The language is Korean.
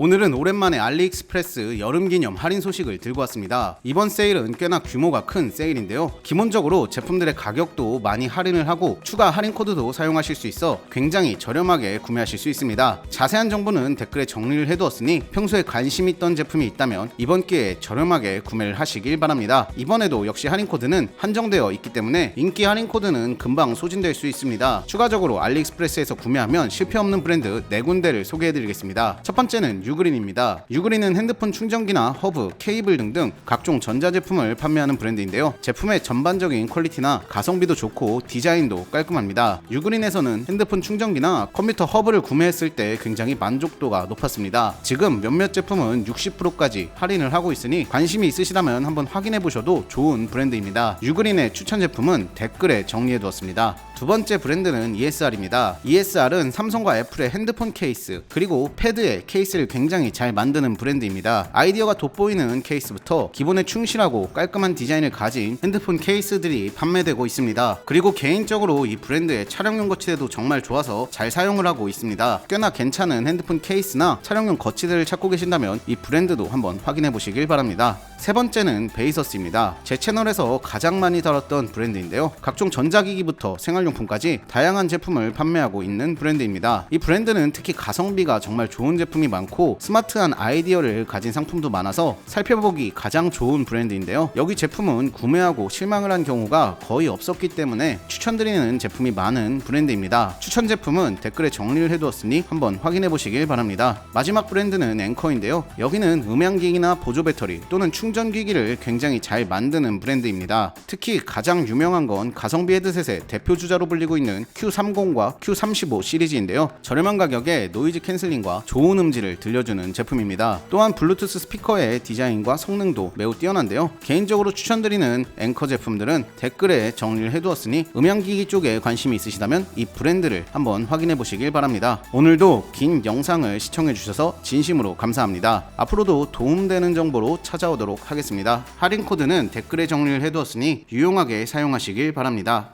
오늘은 오랜만에 알리익스프레스 여름 기념 할인 소식을 들고 왔습니다. 이번 세일은 꽤나 규모가 큰 세일인데요. 기본적으로 제품들의 가격도 많이 할인을 하고 추가 할인 코드도 사용하실 수 있어 굉장히 저렴하게 구매하실 수 있습니다. 자세한 정보는 댓글에 정리를 해두었으니 평소에 관심 있던 제품이 있다면 이번 기회에 저렴하게 구매를 하시길 바랍니다. 이번에도 역시 할인 코드는 한정되어 있기 때문에 인기 할인 코드는 금방 소진될 수 있습니다. 추가적으로 알리익스프레스에서 구매하면 실패 없는 브랜드 4군데를 소개해드리겠습니다. 첫 번째는 유그린입니다. 유그린은 핸드폰 충전기나 허브, 케이블 등등 각종 전자제품을 판매하는 브랜드인데요. 제품의 전반적인 퀄리티나 가성비도 좋고 디자인도 깔끔합니다. 유그린에서는 핸드폰 충전기나 컴퓨터 허브를 구매했을 때 굉장히 만족도가 높았습니다. 지금 몇몇 제품은 60%까지 할인을 하고 있으니 관심이 있으시다면 한번 확인해 보셔도 좋은 브랜드입니다. 유그린의 추천 제품은 댓글에 정리해 두었습니다. 두 번째 브랜드는 ESR입니다. ESR은 삼성과 애플의 핸드폰 케이스 그리고 패드의 케이스를 굉장히 잘 만드는 브랜드입니다. 아이디어가 돋보이는 케이스부터 기본에 충실하고 깔끔한 디자인을 가진 핸드폰 케이스들이 판매되고 있습니다. 그리고 개인적으로 이 브랜드의 촬영용 거치대도 정말 좋아서 잘 사용을 하고 있습니다. 꽤나 괜찮은 핸드폰 케이스나 촬영용 거치대를 찾고 계신다면 이 브랜드도 한번 확인해 보시길 바랍니다. 세 번째는 베이서스입니다. 제 채널에서 가장 많이 다뤘던 브랜드인데요. 각종 전자기기부터 생활용품까지 다양한 제품을 판매하고 있는 브랜드입니다. 이 브랜드는 특히 가성비가 정말 좋은 제품이 많고 스마트한 아이디어를 가진 상품도 많아서 살펴보기 가장 좋은 브랜드인데요. 여기 제품은 구매하고 실망을 한 경우가 거의 없었기 때문에 추천드리는 제품이 많은 브랜드입니다. 추천 제품은 댓글에 정리를 해두었으니 한번 확인해 보시길 바랍니다. 마지막 브랜드는 앵커인데요. 여기는 음향기기나 보조 배터리 또는 충전기기를 굉장히 잘 만드는 브랜드입니다. 특히 가장 유명한 건 가성비 헤드셋의 대표 주자로 불리고 있는 Q30과 Q35 시리즈인데요. 저렴한 가격에 노이즈 캔슬링과 좋은 음질을 들려주는 제품입니다. 또한 블루투스 스피커의 디자인과 성능도 매우 뛰어난데요. 개인적으로 추천드리는 앵커 제품들은 댓글에 정리를 해두었으니 음향기기 쪽에 관심이 있으시다면 이 브랜드를 한번 확인해 보시길 바랍니다. 오늘도 긴 영상을 시청해 주셔서 진심으로 감사합니다. 앞으로도 도움되는 정보로 찾아오도록 하겠습니다. 할인 코드는 댓글에 정리를 해두었으니 유용하게 사용하시길 바랍니다.